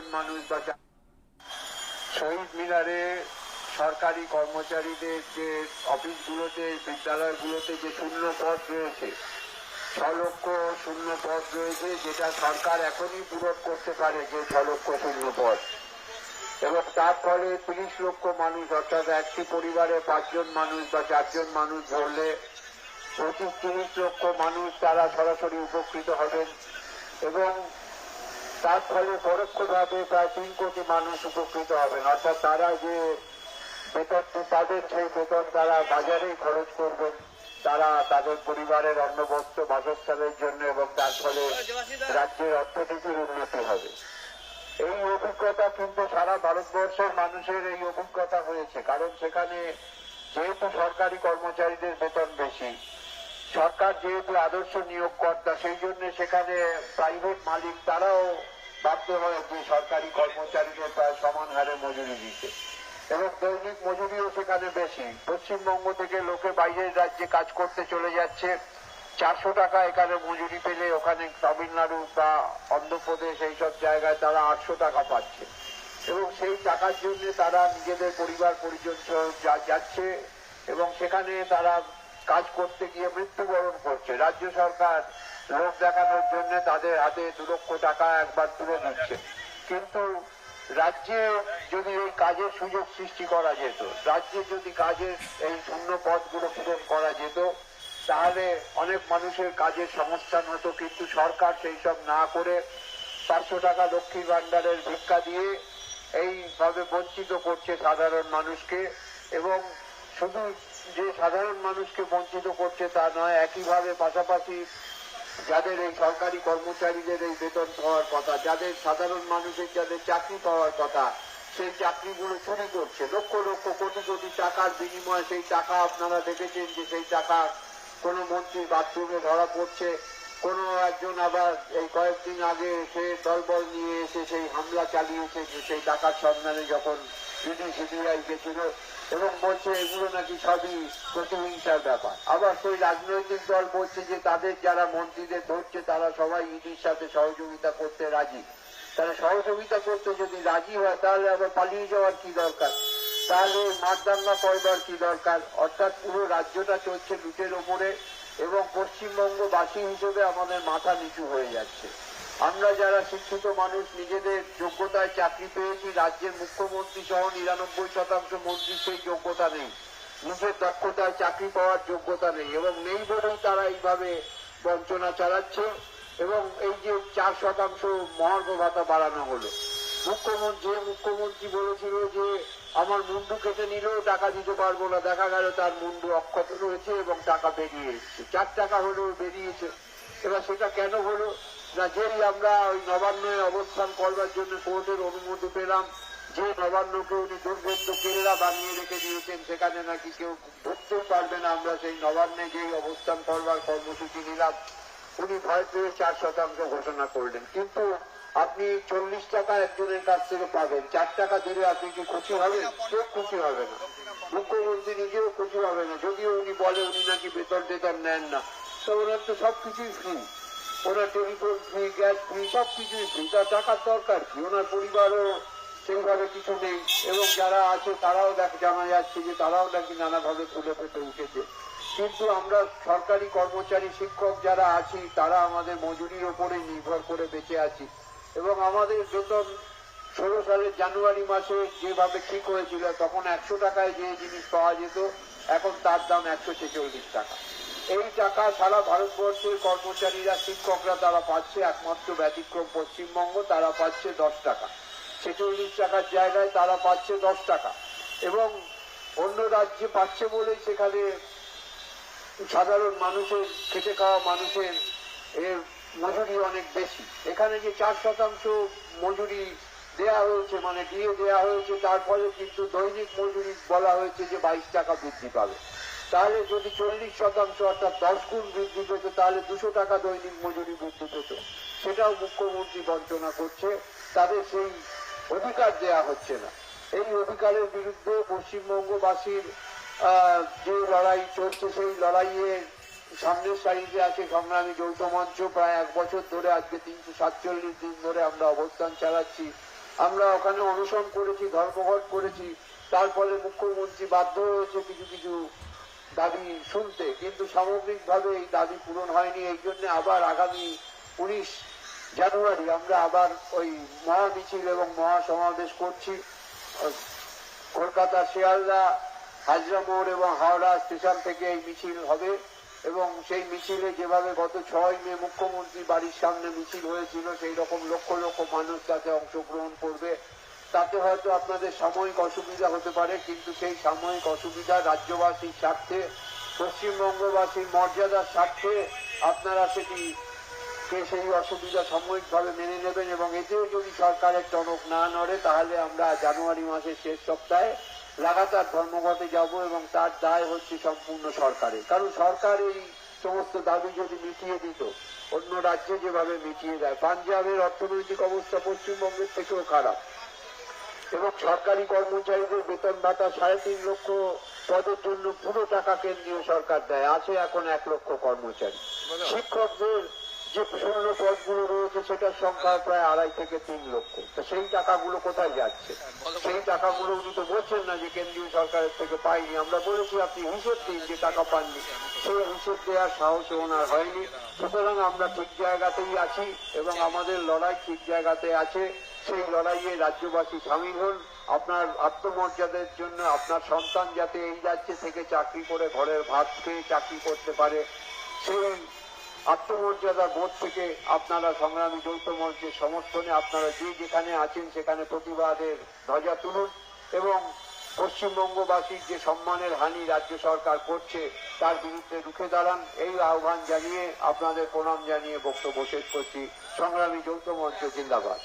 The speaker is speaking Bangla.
চারজন মানুষ বা শহীদ মিনারে সরকারি কর্মচারীদের যে অফিসগুলোতে, বিদ্যালয়গুলোতে যে শূন্য পদ রয়েছে, ছ লক্ষ শূন্য পদ রয়েছে, যেটা সরকার এখনই পূরণ করতে পারে যে ছ লক্ষ শূন্য পদ। এবং তার ফলে তিরিশ লক্ষ মানুষ, অর্থাৎ একটি পরিবারে পাঁচজন মানুষ বা চারজন মানুষ ধরলে পঁচিশ তিরিশ লক্ষ মানুষ তারা সরাসরি উপকৃত হবেন। এবং তার ফলে পরোক্ষভাবে প্রায় তিন কোটি মানুষ উপকৃত হবেন। অর্থাৎ তারা যে বেতন তাদের সেই বেতন তারা বাজারেই খরচ করবেন। তারা তাদের পরিবারের অন্নবস্ত্র বাসস্থানের জন্য এবং তার ফলে রাজ্যের অর্থনীতির উন্নতি হবে। এই অভিজ্ঞতা কিন্তু সারা ভারতবর্ষের মানুষের এই অভিজ্ঞতা হয়েছে। কারণ সেখানে যেহেতু সরকারি কর্মচারীদের বেতন বেশি সরকার যেহেতু আদর্শ নিয়োগকর্তা, সেই জন্য সেখানে প্রাইভেট মালিক তারাও বাধ্য হয় যে সরকারি কর্মচারীদের প্রায় সমান হারে মজুরি দিতে। এবং দৈনিক মজুরিও সেখানে বেশি। পশ্চিমবঙ্গ থেকে লোকে বাইরের রাজ্যে কাজ করতে চলে যাচ্ছে। চারশো টাকা এখানে মজুরি পেলে ওখানে তামিলনাড়ু বা অন্ধ্রপ্রদেশ এইসব জায়গায় তারা আটশো টাকা পাচ্ছে। এবং সেই টাকার জন্য তারা নিজেদের পরিবার পরিজন যাচ্ছে। এবং সেখানে তারা কাজ করতে গিয়ে মৃত্যুবরণ করছে। রাজ্য সরকার লোক দেখানোর জন্য তাদের হাতে দু লক্ষ টাকা একবার তুলে দিচ্ছে। কিন্তু রাজ্যে যদি এই কাজের সুযোগ সৃষ্টি করা যেত, রাজ্যে যদি কাজের এই শূন্য পদগুলো পূরণ করা যেত, তাহলে অনেক মানুষের কাজের সংস্থান হতো। কিন্তু সরকার সেই সব না করে পাঁচশো টাকা লক্ষ্মীর ভান্ডারের ভিক্ষা দিয়ে এইভাবে বঞ্চিত করছে সাধারণ মানুষকে। এবং শুধু যে সাধারণ মানুষকে বঞ্চিত করছে তা নয়, একইভাবে পাশাপাশি যাদের এই সরকারি কর্মচারীদের এই বেতন পাওয়ার কথা, যাদের সাধারণ মানুষের যাদের চাকরি পাওয়ার কথা, সেই চাকরিগুলো চুরি করছে। লক্ষ লক্ষ কোটি কোটি টাকার বিনিময়ে সেই টাকা আপনারা দেখেছেন যে সেই টাকা কোনো মন্ত্রীর বাথরুমে ধরা পড়ছে, কোনো একজন আবার এই কয়েকদিন আগে সে দলবল নিয়ে এসে সেই হামলা চালিয়েছে যে সেই টাকার সন্ধানে যখন ইডি সিবিআই গেছিল এবং বলছে, এগুলো নাকি সবই প্রতিহিংসার ব্যাপার। আবার সেই রাজনৈতিক দল বলছে যে, তাদের যারা মন্ত্রীদের ধরছে, তারা সবাই ইডির সাথে সহযোগিতা করতে রাজি। তারা সহযোগিতা করতে যদি রাজি হয়, তাহলে আবার পালিয়ে যাওয়ার কি দরকার? তাহলে মারদাঙ্গা করবার কি দরকার? অর্থাৎ পুরো রাজ্যটা চলছে লুটের ওপরে এবং পশ্চিমবঙ্গবাসী হিসেবে আমাদের মাথা নিচু হয়ে যাচ্ছে। আমরা যারা শিক্ষিত মানুষ, নিজেদের যোগ্যতায় চাকরি পেয়েছি, রাজ্যের মুখ্যমন্ত্রী সহ নিরানব্বই শতাংশ মন্ত্রী সেই যোগ্যতা নেই। নিজের দক্ষতায় চাকরি পাওয়ার যোগ্যতা নেই এবং নেই বলেই তারা এইভাবে বঞ্চনা চালাচ্ছে এবং এই যে চার শতাংশ মহার্ঘ ভাতা বাড়ানো হলো। মুখ্যমন্ত্রী, যে মুখ্যমন্ত্রী বলেছিল যে, আমার মুন্ডু কেটে নিলেও টাকা দিতে পারব না। দেখা গেল তার মুন্ডু অক্ষত রয়েছে এবং টাকা বেরিয়ে এসছে। চার টাকা হলেও বেরিয়েছে। এবার সেটা কেন হলো? যেই আমরা ওই নবান্নে অবস্থান করবার জন্য কোর্টের অনুমতি পেলাম, যে নবান্নকে উনি দুর্ভেদ্য কেল্লা বানিয়ে রেখে দিয়েছেন, সেখানে নাকি কেউ ঢুকতেও পারবে না। আমরা সেই নবান্নে যেই অবস্থান করবার কর্মসূচি নিলাম। উনি ভয় পেয়ে চার শতাংশ ঘোষণা করলেন। কিন্তু আপনি চল্লিশ টাকা একজনের কাছ থেকে পাবেন। চার টাকা দিলে আপনি কি খুশি হবেন? কেউ খুশি হবে না। মুখ্যমন্ত্রী নিজেও খুশি হবে না। যদিও উনি বলে উনি নাকি বেতন টেতন নেন না। তো ওনার তো সবকিছুই ফ্রি ওনার টেলিফোন ফ্রি গ্যাস ফ্রি সব কিছুই ফ্রি তার টাকার দরকার কি? ওনার পরিবারও সেইভাবে কিছু নেই। এবং যারা আছে, তারাও দেখ, জানা যাচ্ছে যে তারাও নাকি নানাভাবে তুলে পেতে উঠেছে। কিন্তু আমরা সরকারি কর্মচারী, শিক্ষক যারা আছি, তারা আমাদের মজুরির ওপরে নির্ভর করে বেঁচে আছি। এবং আমাদের বেতন ষোলো সালের জানুয়ারি মাসে যেভাবে ঠিক হয়েছিল, তখন একশো টাকায় যে জিনিস পাওয়া যেত, এখন তার দাম একশো ছেচল্লিশ টাকা। এই টাকা সারা ভারতবর্ষের কর্মচারীরা, শিক্ষকরা তারা পাচ্ছে, একমাত্র ব্যতিক্রম পশ্চিমবঙ্গ, তারা পাচ্ছে দশ টাকা। ছেচল্লিশ টাকার জায়গায় তারা পাচ্ছে দশ টাকা। এবং অন্য রাজ্যে পাচ্ছে বলেই সেখানে সাধারণ মানুষের, খেটে খাওয়া মানুষের এর মজুরি অনেক বেশি। এখানে যে চার শতাংশ মজুরি দেয়া হয়েছে মানে দিয়ে দেয়া হয়েছে, তার ফলে কিন্তু দৈনিক মজুরি বলা হয়েছে যে বাইশ টাকা বৃদ্ধি পাবে। তাহলে যদি চল্লিশ শতাংশ অর্থাৎ দশ গুণ বৃদ্ধি পেত, তাহলে দুশো টাকা দৈনিক মজুরি বৃদ্ধি পেত। সেটাও মুখ্যমন্ত্রী বঞ্চনা করছে। তাদের সেই অধিকার দেয়া হচ্ছে না। এই অধিকারের বিরুদ্ধে পশ্চিমবঙ্গবাসীর যে লড়াই চলছে, সেই লড়াইয়ে সামনের সারিতে আছে সংগ্রামী যৌথ মঞ্চ। প্রায় এক বছর ধরে আজকে তিনশো সাতচল্লিশ দিন ধরে আমরা অবস্থান চালাচ্ছি। আমরা ওখানে অনশন করেছি, ধর্মঘট করেছি। তার ফলে মুখ্যমন্ত্রী বাধ্য হয়েছে কিছু কিছু দাবি শুনতে, কিন্তু সামগ্রিকভাবে এই দাবি পূরণ হয়নি, এই জন্য আবার আগামী উনিশ জানুয়ারি আমরা আবার ওই মহা মিছিল এবং মহা সমাবেশ করছি। কলকাতা শিয়ালদা, হাজরা মোড় এবং হাওড়া স্টেশন থেকে এই মিছিল হবে এবং সেই মিছিলে যেভাবে গত ছয় মে মুখ্যমন্ত্রী বাড়ির সামনে মিছিল হয়েছিল, সেই রকম লক্ষ লক্ষ মানুষ তাতে অংশগ্রহণ করবে। তাতে হয়তো আপনাদের সাময়িক অসুবিধা হতে পারে, কিন্তু সেই সাময়িক অসুবিধা রাজ্যবাসীর স্বার্থে, পশ্চিমবঙ্গবাসীর মর্যাদার স্বার্থে আপনারা সেটি সেই অসুবিধা সাময়িকভাবে মেনে নেবেন এবং এতেও যদি সরকারের টনক না নড়ে, তাহলে আমরা জানুয়ারি মাসের শেষ সপ্তাহে লাগাতার ধর্মঘটে যাব এবং তার দায় হচ্ছে সম্পূর্ণ সরকারের। কারণ সরকার এই সমস্ত দাবি যদি মিটিয়ে দিত, অন্য রাজ্যে যেভাবে মিটিয়ে দেয়, পাঞ্জাবের অর্থনৈতিক অবস্থা পশ্চিমবঙ্গের থেকেও খারাপ। এবং সরকারি কর্মচারীদের বেতন ভাতা সাড়ে তিন লক্ষ পদের জন্য পুরো টাকা কেন্দ্রীয় সরকার দেয়। আছে এখন এক লক্ষ কর্মচারী। শিক্ষকদের যে শূন্য পদগুলো রয়েছে সেটার সংখ্যা প্রায় আড়াই থেকে তিন লক্ষ। তো সেই টাকাগুলো কোথায় যাচ্ছে? সেই টাকাগুলো উনি তো বলছেন না যে কেন্দ্রীয় সরকারের থেকে পাইনি। আমরা বলেছি আপনি হিসেব দিন যে টাকা পাননি। সেই হিসেব দেওয়ার সাহস ওনার হয়নি। সুতরাং আমরা ঠিক জায়গাতেই আছি এবং আমাদের লড়াই ঠিক জায়গাতে আছে। সেই লড়াইয়ে রাজ্যবাসী সামিল হন। আপনার আত্মমর্যাদার জন্য আপনার সন্তান যাতে এই রাজ্যে থেকে চাকরি করে, ঘরের ভাত খেয়ে চাকরি করতে পারে, সেই আত্মমর্যাদা বোধ থেকে আপনারা সংগ্রামী যৌথ মঞ্চের সমর্থনে আপনারা যে যেখানে আছেন সেখানে প্রতিবাদের ধ্বজা তুলুন এবং পশ্চিমবঙ্গবাসীর যে সম্মানের হানি রাজ্য সরকার করছে, তার বিরুদ্ধে রুখে দাঁড়ান। এই আহ্বান জানিয়ে আপনাদের প্রণাম জানিয়ে বক্তব্য শেষ করছি। সংগ্রামী যৌথ মঞ্চ জিন্দাবাদ।